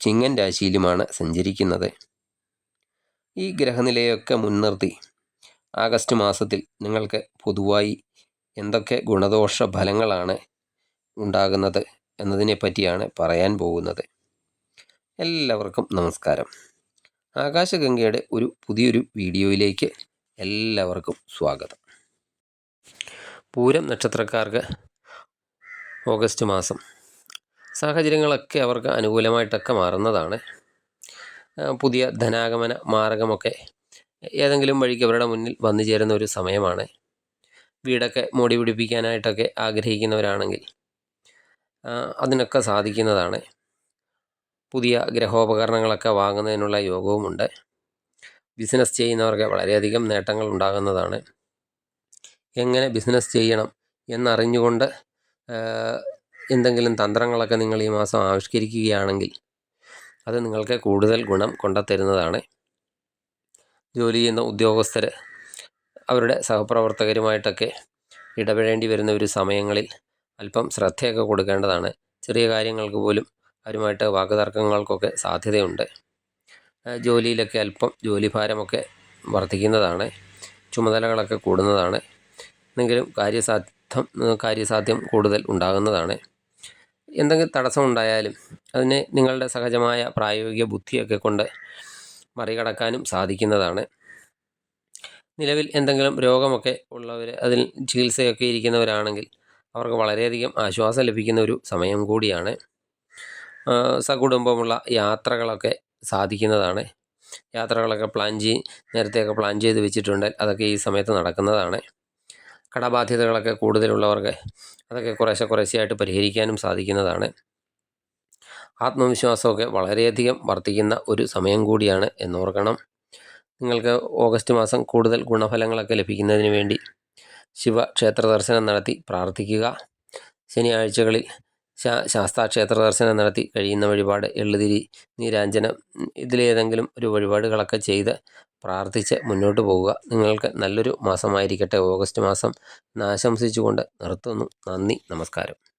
ചിങ്ങൻ രാശിയിലുമാണ് സഞ്ചരിക്കുന്നത്. ഈ ഗ്രഹനിലയൊക്കെ മുൻനിർത്തി ആഗസ്റ്റ് മാസത്തിൽ നിങ്ങൾക്ക് പൊതുവായി എന്തൊക്കെ ഗുണദോഷ ഫലങ്ങളാണ് ഉണ്ടാകുന്നത് എന്നതിനെ പറ്റിയാണ് പറയാൻ പോകുന്നത്. എല്ലാവർക്കും നമസ്കാരം. ആകാശഗംഗയുടെ ഒരു പുതിയൊരു വീഡിയോയിലേക്ക് എല്ലാവർക്കും സ്വാഗതം. പൂരം നക്ഷത്രക്കാർക്ക് ഓഗസ്റ്റ് മാസം സാഹചര്യങ്ങളൊക്കെ അവർക്ക് അനുകൂലമായിട്ടൊക്കെ മാറുന്നതാണ്. പുതിയ ധനാഗമന മാർഗമൊക്കെ ഏതെങ്കിലും വഴിക്ക് അവരുടെ മുന്നിൽ വന്നു ചേരുന്ന ഒരു സമയമാണ്. വീടൊക്കെ മോടി പിടിപ്പിക്കാനായിട്ടൊക്കെ ആഗ്രഹിക്കുന്നവരാണെങ്കിൽ അതിനൊക്കെ സാധിക്കുന്നതാണ്. പുതിയ ഗ്രഹോപകരണങ്ങളൊക്കെ വാങ്ങുന്നതിനുള്ള യോഗവുമുണ്ട്. ബിസിനസ് ചെയ്യുന്നവർക്ക് വളരെയധികം നേട്ടങ്ങൾ ഉണ്ടാകുന്നതാണ്. എങ്ങനെ ബിസിനസ് ചെയ്യണം എന്നറിഞ്ഞുകൊണ്ട് എന്തെങ്കിലും തന്ത്രങ്ങളൊക്കെ നിങ്ങൾ ഈ മാസം ആവിഷ്കരിക്കുകയാണെങ്കിൽ അത് നിങ്ങൾക്ക് കൂടുതൽ ഗുണം കൊണ്ടുത്തരുന്നതാണ് ജോലി ചെയ്യുന്ന ഉദ്യോഗസ്ഥർ അവരുടെ സഹപ്രവർത്തകരുമായിട്ടൊക്കെ ഇടപെടേണ്ടി വരുന്ന ഒരു സമയങ്ങളിൽ അല്പം ശ്രദ്ധയൊക്കെ കൊടുക്കേണ്ടതാണ്. ചെറിയ കാര്യങ്ങൾക്ക് പോലും അവരുമായിട്ട് വാക്കുതർക്കങ്ങൾക്കൊക്കെ സാധ്യതയുണ്ട്. ജോലിയിലൊക്കെ അല്പം ജോലിഭാരമൊക്കെ വർദ്ധിക്കുന്നതാണ്. ചുമതലകളൊക്കെ കൂടുന്നതാണ്. എന്തെങ്കിലും കാര്യസാധ്യം കാര്യസാധ്യം കൂടുതൽ ഉണ്ടാകുന്നതാണ്. എന്തെങ്കിലും തടസ്സമുണ്ടായാലും അതിനെ നിങ്ങളുടെ സഹജമായ പ്രായോഗിക ബുദ്ധിയൊക്കെ കൊണ്ട് മറികടക്കാനും സാധിക്കുന്നതാണ്. നിലവിൽ എന്തെങ്കിലും രോഗമൊക്കെ ഉള്ളവർ അതിൽ ചികിത്സയൊക്കെ ഇരിക്കുന്നവരാണെങ്കിൽ അവർക്ക് വളരെയധികം ആശ്വാസം ലഭിക്കുന്ന ഒരു സമയം കൂടിയാണ്. സകുടുംബമുള്ള യാത്രകളൊക്കെ സാധിക്കുന്നതാണ്. യാത്രകളൊക്കെ പ്ലാൻ ചെയ്ത് നേരത്തെയൊക്കെ പ്ലാൻ ചെയ്ത് വെച്ചിട്ടുണ്ട്. അതൊക്കെ ഈ സമയത്ത് നടക്കുന്നതാണ്. കടബാധ്യതകളൊക്കെ കൂടുതലുള്ളവർക്ക് അതൊക്കെ കുറേശ്ശെ കുറേശ്ശെയായിട്ട് പരിഹരിക്കാനും സാധിക്കുന്നതാണ്. ആത്മവിശ്വാസമൊക്കെ വളരെയധികം വർദ്ധിക്കുന്ന ഒരു സമയം കൂടിയാണ് എന്നോർക്കണം. നിങ്ങൾക്ക് ഓഗസ്റ്റ് മാസം കൂടുതൽ ഗുണഫലങ്ങളൊക്കെ ലഭിക്കുന്നതിന് വേണ്ടി ശിവ ക്ഷേത്ര ദർശനം നടത്തി പ്രാർത്ഥിക്കുക. ശനിയാഴ്ചകളിൽ ശാ ശാസ്താ ക്ഷേത്ര ദർശനം നടത്തി കഴിയുന്ന വഴിപാട് എള്ളുതിരി നീരാഞ്ജനം ഇതിലേതെങ്കിലും ഒരു വഴിപാടുകളൊക്കെ ചെയ്ത് പ്രാർത്ഥിച്ച് മുന്നോട്ട് പോവുക. നിങ്ങൾക്ക് നല്ലൊരു മാസമായിരിക്കട്ടെ. ഓഗസ്റ്റ് മാസം ആശംസിച്ചുകൊണ്ട് നിർത്തുന്നു. നന്ദി. നമസ്കാരം.